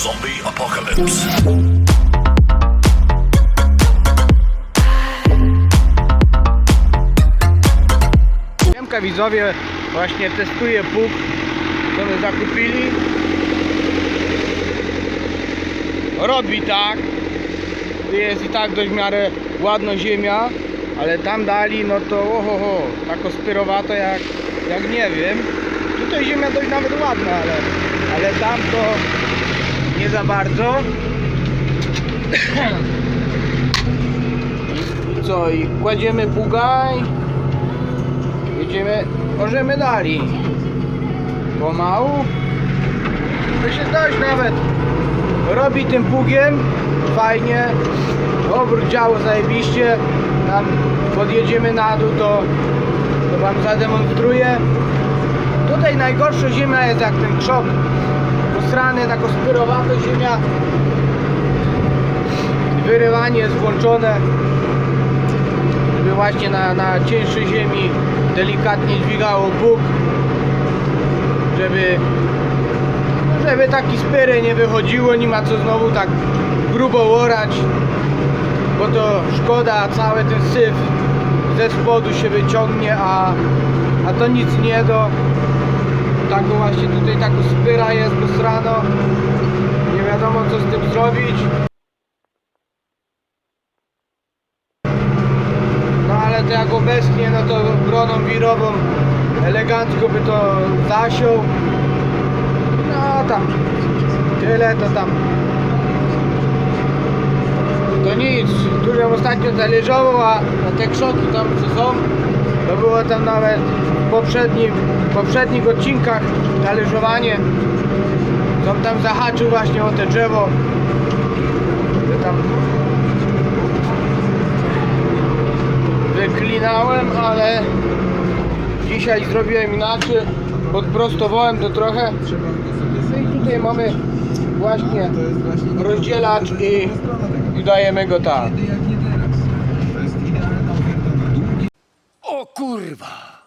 Zombie apocalypse. Siemka widzowie, właśnie testuję pług, co my zakupili. Robi tak. Jest i tak dość w miarę ładna ziemia, ale tam dali, no to ohoho, tak ospyrowato jak, jak nie wiem. Tutaj ziemia dość nawet ładna, ale, ale tam to nie za bardzo. Co, i kładziemy pługa i Jedziemy, możemy dali. Pomału. To się dość nawet robi tym pługiem. Fajnie. Obrót działo zajebiście. Tam podjedziemy na dół, to, to wam zademonstruję. Tutaj najgorsza ziemia jest jak ten krzok. Posrany, tak ospyrowato ziemia. Wyrywanie jest włączone żeby właśnie na, na cięższej ziemi delikatnie dźwigało Bóg, żeby żeby taki spyry nie wychodziło, nie ma co znowu tak grubo orać, bo to szkoda, cały ten syf ze spodu się wyciągnie, a, a to nic nie do tak właśnie tutaj tak spyra jest posrano nie wiadomo co z tym zrobić No ale to jak obecnie, no to broną wirową elegancko by to zasiął. No tam tyle to tam. To nic, dużo ostatnio zależało, a te krzoki tam co są, to było tam nawet w w poprzednich odcinkach zależowanie. Są tam zahaczył właśnie o te drzewo. To tam wyklinałem, ale dzisiaj zrobiłem inaczej. Podprostowałem to trochę. No i tutaj mamy właśnie rozdzielacz i, i dajemy go tak. O kurwa!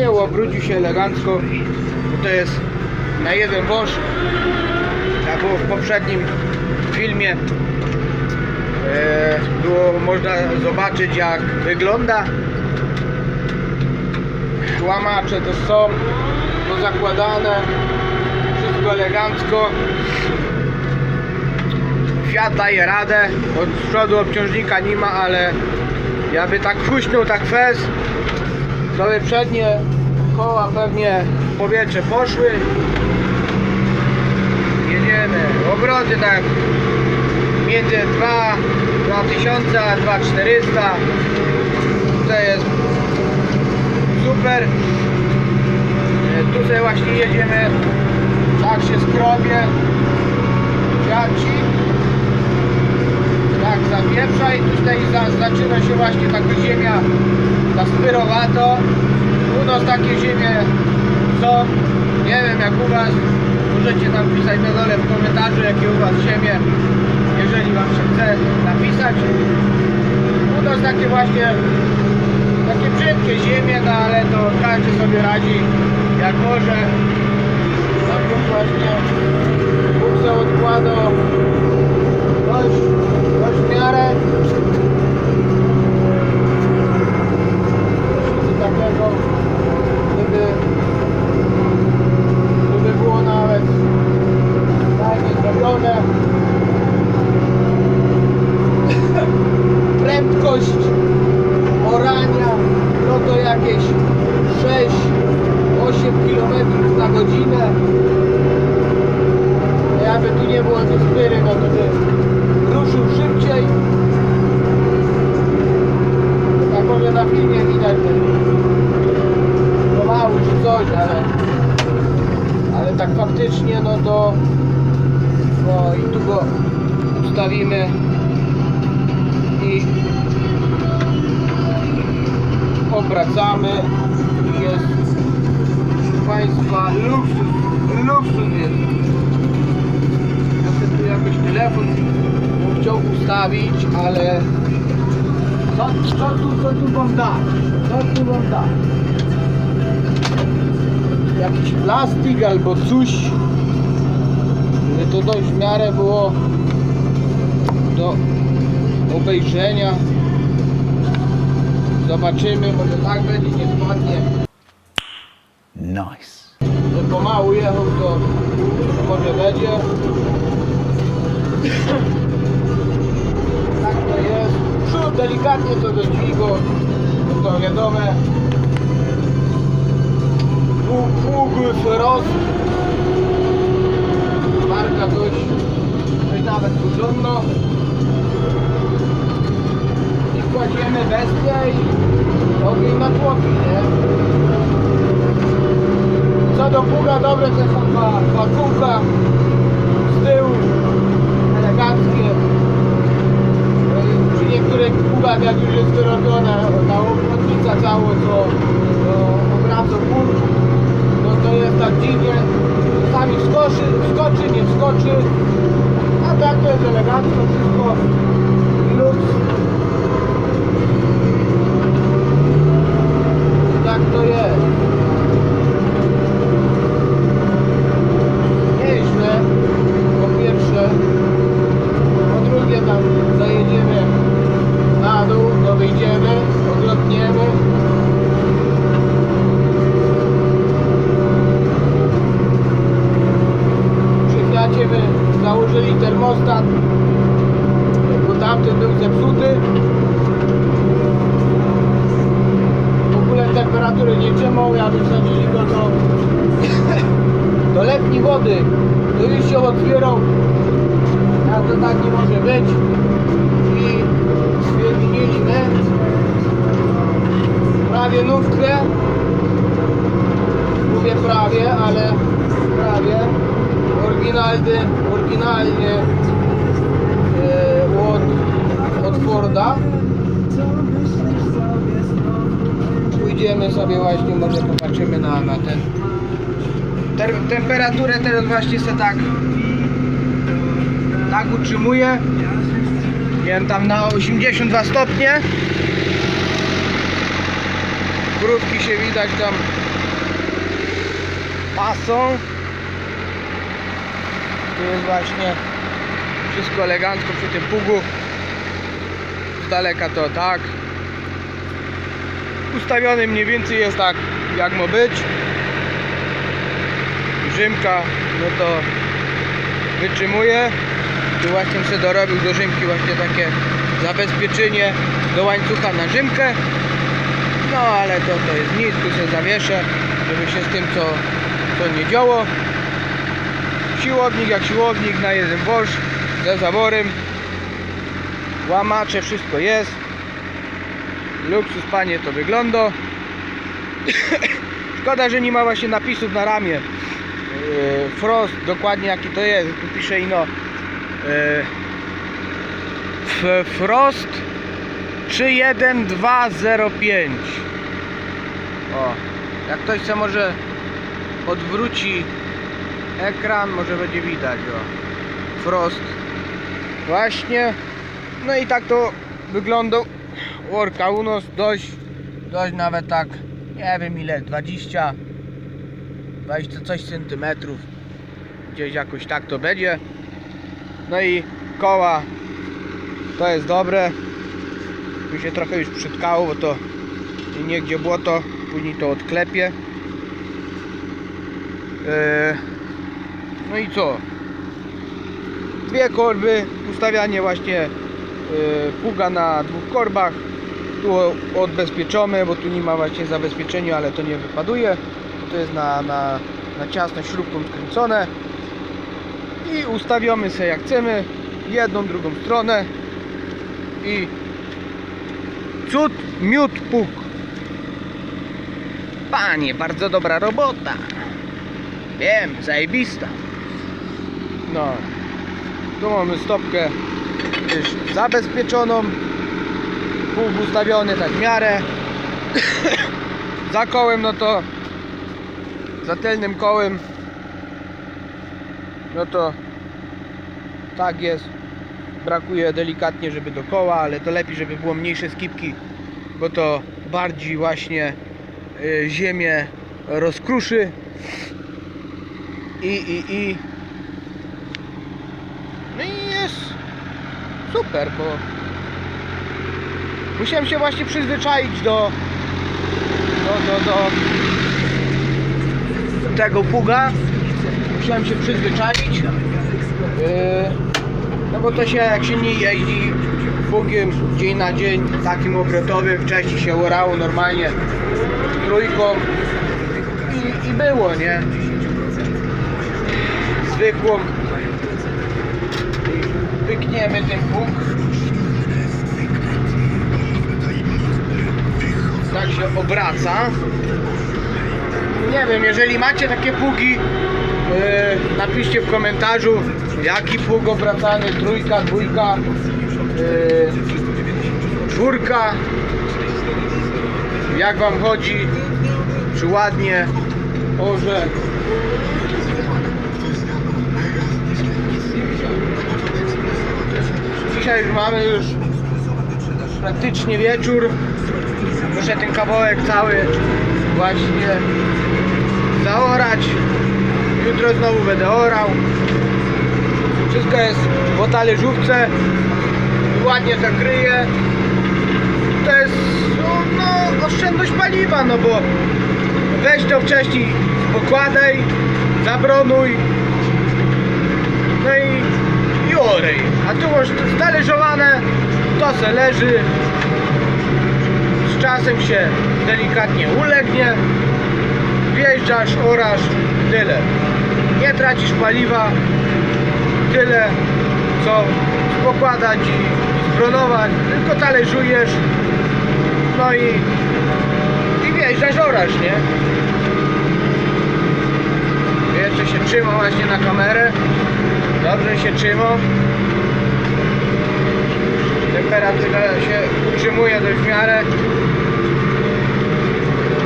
I obrócił się elegancko. To jest na jeden wąż. Jak było w poprzednim filmie. E, było można zobaczyć jak wygląda. Łamacze to są zakładane. Wszystko elegancko. Fiat daje radę. Od przodu obciążnika nie ma, ale ja by tak huśnął tak fez. Sobie przednie koła pewnie w powietrze poszły. Jedziemy. Obroty tak między 2 2000 a 2400. To jest super. Tu sobie właśnie jedziemy. Tak się skrobie. Fiaci. Tak zapieprza i tutaj za, zaczyna się właśnie taka ziemia zaspyrowato. U nas takie ziemie są. Nie wiem jak u Was. Możecie nam pisać na dole w komentarzu jakie u Was ziemie. Jeżeli Wam się chce napisać. U nas takie właśnie takie brzydkie ziemie, no ale to każdy sobie radzi jak może. Właśnie Bóg sobie odkłada dość, dość w miarę. Coś takiego, żeby, żeby było nawet fajnie zrobione. Prędkość orania no to jakieś 6-8 km na godzinę. Jakby tu nie było tej spyry, no to by ruszył szybciej. Tak może na filmie widać, że pomału czy coś, ale, ale tak faktycznie no to no i tu go ustawimy i obracamy i jest proszę Państwa luksus, luksus jest ja sobie tu jakoś telefon ustawić, ale co, co tu, co tu wam da? Co tu wam da? Jakiś plastik albo coś, że to dość w miarę było do obejrzenia. Zobaczymy, może tak będzie, nie spadnie. Nice. że pomału jechał, to może będzie. Delikatnie to do dźwigu, to wiadome. Pług Frost. Marka dość, dość nawet porządna. I kładziemy bestię i ogień na tłoki, nie? Co do pługa dobre to są dwa, dwa kółka z tyłu eleganckie. Przy niektórych pługach jak już jest wyrobiona ta obwodnica cała co to obraca pług, no to jest tak dziwnie. Czasami wskoczy, wskoczy, nie wskoczy. A tak to jest elegancko wszystko. i Luks. Tak to jest. nieźle, po pierwsze, po drugie tam zajedziemy na dół, to wyjdziemy, oglądniemy. Przy Fiacie my założyli termostat, bo tamten był zepsuty. W ogóle temperatury nie trzymał, ja wysadzili go do do wody. To już się otwierał. A to tak nie może być. I wymienili nęt prawie nówkę mówię prawie, ale prawie. Oryginalny, oryginalnie e, od, od Forda. Pójdziemy sobie właśnie, może popatrzymy na, na ten Ter temperaturę teraz właśnie se tak tak utrzymuję nie wiem tam na 82 stopnie. Grówki się widać tam pasą tu jest właśnie wszystko elegancko przy tym pugu z daleka to tak ustawiony mniej więcej jest tak jak ma być Rzymka, no to wytrzymuje. Tu właśnie sobie dorobił do Rzymki właśnie takie zabezpieczenie do łańcucha na Rzymkę. No ale to, to jest nic, tu sobie zawieszę, żeby się z tym co, co nie działo. Siłownik jak siłownik na jeden wąż ze zaworem. Łamacze, wszystko jest. Luksus panie to wygląda. Szkoda, że nie ma właśnie napisów na ramię. Yy, Frost, dokładnie jaki to jest, tu pisze ino F- Frost 31205 O, jak ktoś chce może odwróci ekran, może będzie widać o. Frost. Właśnie. No i tak to wygląda Orka u nas dość dość nawet tak nie wiem ile 20 20 coś centymetrów. Gdzieś jakoś tak to będzie. No i koła. To jest dobre. Tu się trochę już przytkało bo to niegdzie błoto. Później to odklepie Eee, no i co? Dwie korby ustawianie właśnie e, pługa na dwóch korbach. Tu odbezpieczone bo tu nie ma właśnie zabezpieczenia ale to nie wypaduje. To jest na, na, na ciasno śrubką skręcone. I ustawiamy sobie jak chcemy jedną, drugą stronę. I cud, miód, puk panie, bardzo dobra robota. Wiem, zajebista no. Tu mamy stopkę już zabezpieczoną pług ustawiony tak w miarę. Za kołem no to za tylnym kołem no to tak jest. Brakuje delikatnie żeby do koła ale to lepiej żeby było mniejsze skipki bo to bardziej właśnie y, ziemię rozkruszy i i i super, bo musiałem się właśnie przyzwyczaić do do, do, do tego pługa. Musiałem się przyzwyczaić. Yy, no bo to się jak się nie jeździ pługiem dzień na dzień takim obrotowym, wcześniej się orało normalnie trójką i, i było, nie? Zwykłą pykniemy ten pług tak się obraca. Nie wiem, jeżeli macie takie pługi yy, napiszcie w komentarzu jaki pług obracany, trójka, dwójka yy, czwórka jak wam chodzi czy ładnie. Orze dzisiaj mamy już praktycznie wieczór muszę ten kawałek cały właśnie zaorać. Jutro znowu będę orał. Wszystko jest po talerzówce ładnie to kryje to jest no, oszczędność paliwa no bo weź to wcześniej pokładaj zabronuj no i, a tu masz talerzowane to se leży. Z czasem się delikatnie ulegnie. Wjeżdżasz, orasz, tyle. Nie tracisz paliwa tyle co pokładać i zbronować tylko talerzujesz. No i i wjeżdżasz, orasz, nie? jeszcze się trzyma właśnie na kamerę dobrze się trzyma. Temperatura się utrzymuje dość w miarę.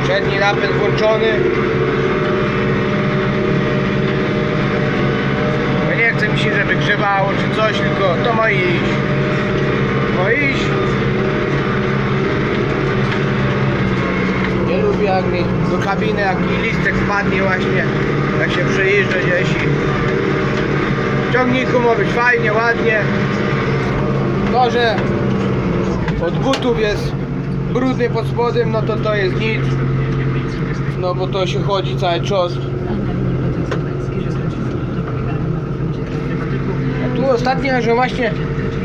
Przedni napęd włączony. Bo nie chce mi się żeby grzewało czy coś tylko to ma iść. Ma iść. Nie lubię jak mi do kabiny jaki listek wpadnie właśnie. Jak się przejeżdża gdzieś ciągniku ma być fajnie, ładnie. To, że od butów jest brudny pod spodem, no to to jest nic. No bo to się chodzi cały czas. A tu ostatnio, że właśnie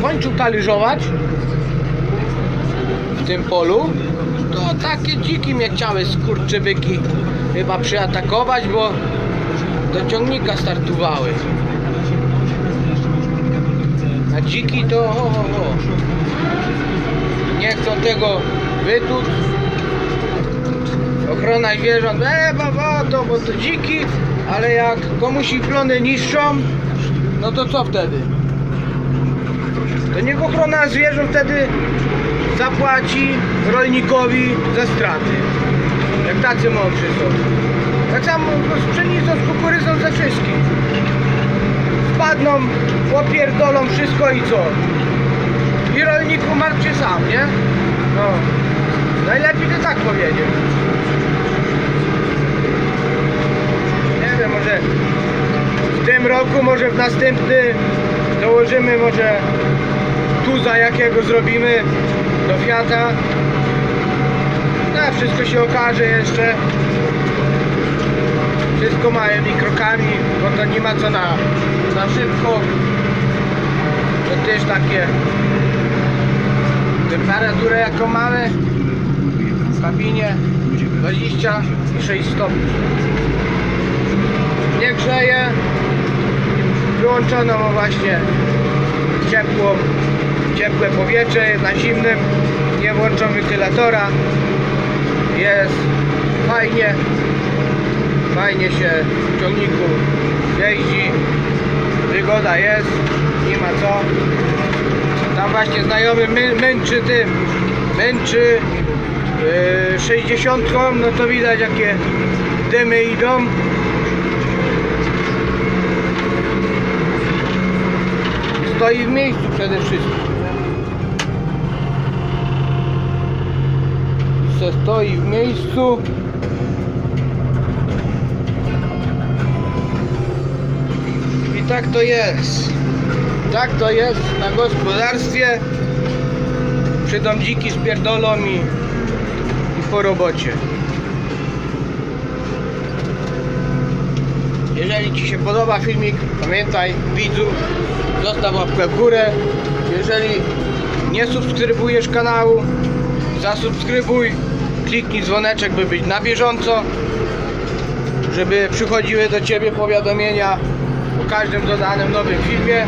kończył talerzować w tym polu to takie dziki mnie chciały skurczybyki chyba przyatakować, bo do ciągnika startowały a dziki to ho, ho, ho. nie chcą tego wytuc ochrona zwierząt. E baba to bo to dziki ale jak komuś ich plony niszczą no to co wtedy? To niech ochrona zwierząt wtedy zapłaci rolnikowi za straty. Jak tacy mądrzy są. Tak samo z pszenicą, z kukurydzą, ze wszystkim spadną, opierdolą wszystko i co? I rolniku martw się sam, nie? No. Najlepiej to tak powiedzieć. Nie wiem, może w tym roku, może w następny dołożymy może tuza jakiego zrobimy do Fiata. No, wszystko się okaże jeszcze. Wszystko małymi krokami, bo to nie ma co na, na szybko. To też takie temperaturę jaką mamy w kabinie 26 stopni. Nie grzeje. Wyłączono właśnie ciepłą, ciepłe powietrze na zimnym. Nie włączą wentylatora. Jest fajnie fajnie się w ciągniku jeździ. Wygoda jest nie ma co. Tam właśnie znajomy mę, męczy tym męczy yy, 60 no to widać jakie dymy idą. Stoi w miejscu przede wszystkim. Stoi w miejscu tak to jest. Tak to jest na gospodarstwie. Przyjdą dziki z pierdolą i, i po robocie. Jeżeli Ci się podoba filmik, pamiętaj widzu, zostaw łapkę w górę. Jeżeli nie subskrybujesz kanału, zasubskrybuj, kliknij dzwoneczek, by być na bieżąco, żeby przychodziły do Ciebie powiadomienia każdym dodanym nowym filmie.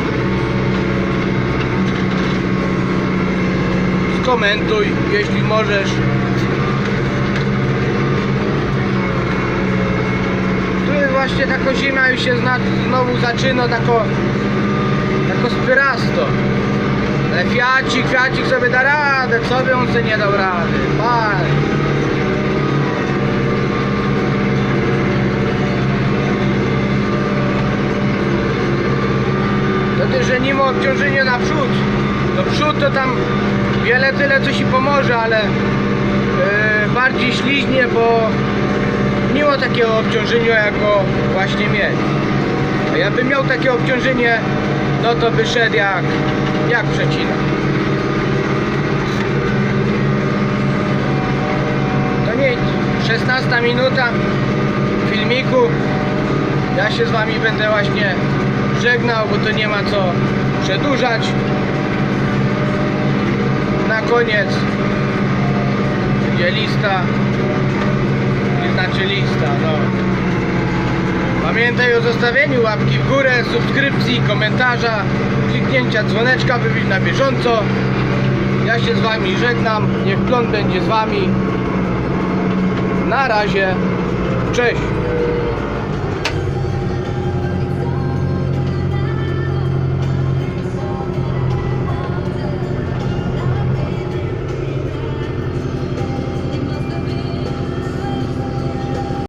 Skomentuj, jeśli możesz. Tu jest właśnie taka ziemia już się znowu zaczyna tako, tako spyrasto. Ale fiacik, fiacik sobie da radę, co on sobie nie dał rady. Patrz. Nie ma obciążenia na przód. Do przód to tam wiele tyle co ci pomoże, ale yy, bardziej śliźnie, bo nie ma takiego obciążenia jako właśnie mieć. A jakby miał takie obciążenie, no to by szedł jak, jak przecina. To nic, 16 minuta filmiku. Ja się z wami będę właśnie żegnał, bo to nie ma co przedłużać. Na koniec będzie lista, nie znaczy lista, no. Pamiętaj o zostawieniu łapki w górę, subskrypcji, komentarza, kliknięcia dzwoneczka, by być na bieżąco. Ja się z wami żegnam, niech plon będzie z wami. Na razie, cześć!